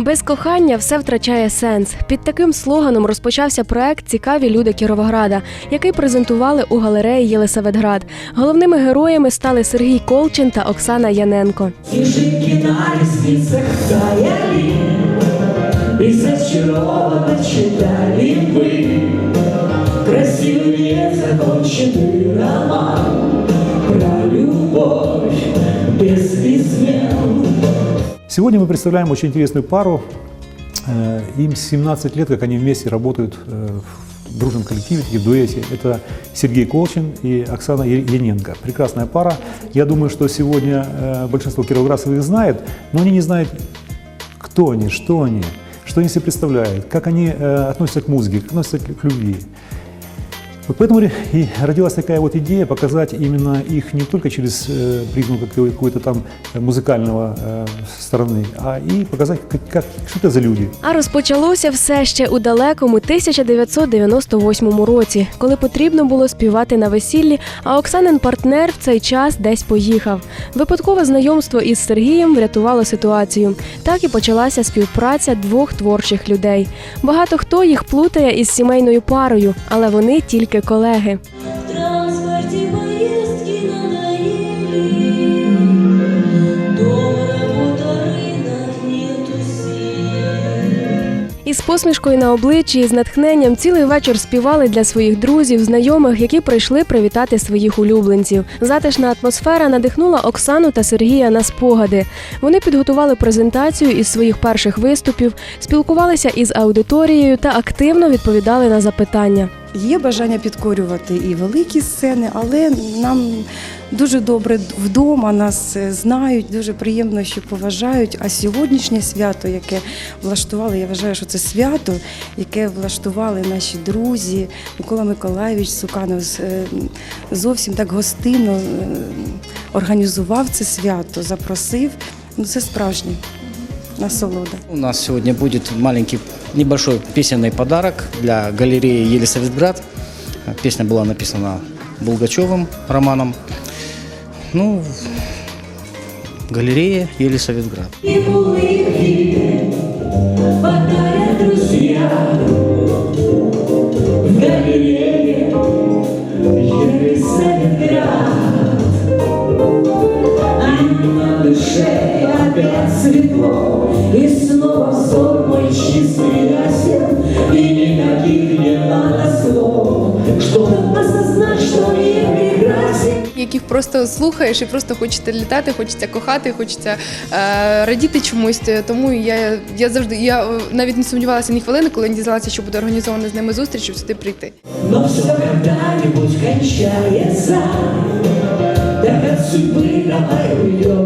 Без кохання все втрачає сенс. Під таким слоганом розпочався проект Цікаві люди Кіровограда, який презентували у галереї Єлисаветград. Головними героями стали Сергій Колчин та Оксана Яненко. Снежинки на ресницах таяли И зачарованно читали мы Красивый незаконченный роман Сегодня мы представляем очень интересную пару. Э, Им 17 лет, как они вместе работают э, в дружном коллективе, и в дуэте. Это Сергей Колчин и Оксана Е- Яненко. Прекрасная пара. Я думаю, что сегодня э, большинство кировоградцев их знает, но они не знают, кто они, что они, что они себе представляют, как они э, относятся к музыке, как относятся к любви. Вот поэтому и родилась такая вот идея показать именно их не только через э, призму какой- какой-то там э, музыкального э, стороны, а и показать, как, как, что это за люди. А розпочалося все ще у далекому 1998 році, коли потрібно було співати на весіллі, а Оксанин партнер в цей час десь поїхав. Випадкове знайомство із Сергієм врятувало ситуацію. Так і почалася співпраця двох творчих людей. Багато хто їх плутає із сімейною парою, але вони тільки колеги. Нету сил Із посмішкою на обличчі і з натхненням цілий вечір співали для своїх друзів, знайомих, які прийшли привітати своїх улюбленців. Затишна атмосфера надихнула Оксану та Сергія на спогади. Вони підготували презентацію із своїх перших виступів, спілкувалися із аудиторією та активно відповідали на запитання. Є бажання підкорювати і великі сцени, але нам дуже добре вдома нас е, знають, дуже приємно, що поважають. А сьогоднішнє свято, яке влаштували, я вважаю, що це свято, яке влаштували наші друзі. Микола Миколаївич Суканов е, зовсім так гостинно е, організував це свято, запросив. Ну це справжнє насолода. У нас сегодня будет маленький небольшой песенный подарок для галереи Елисаветград. Песня была написана Булгачевым Романом. Ну, галерея Елисаветград. И улыбки друзья В галерее Яких просто слухаєш і просто хочеться літати, хочеться кохати, хочеться е, радіти чомусь. Тому я я завжди я е, навіть не сумнівалася ні хвилини, коли не дізналася, що буде організована з ними зустріч, щоб сюди прийти. Но все когда-нибудь кончается, так от судьбы давай уйдем.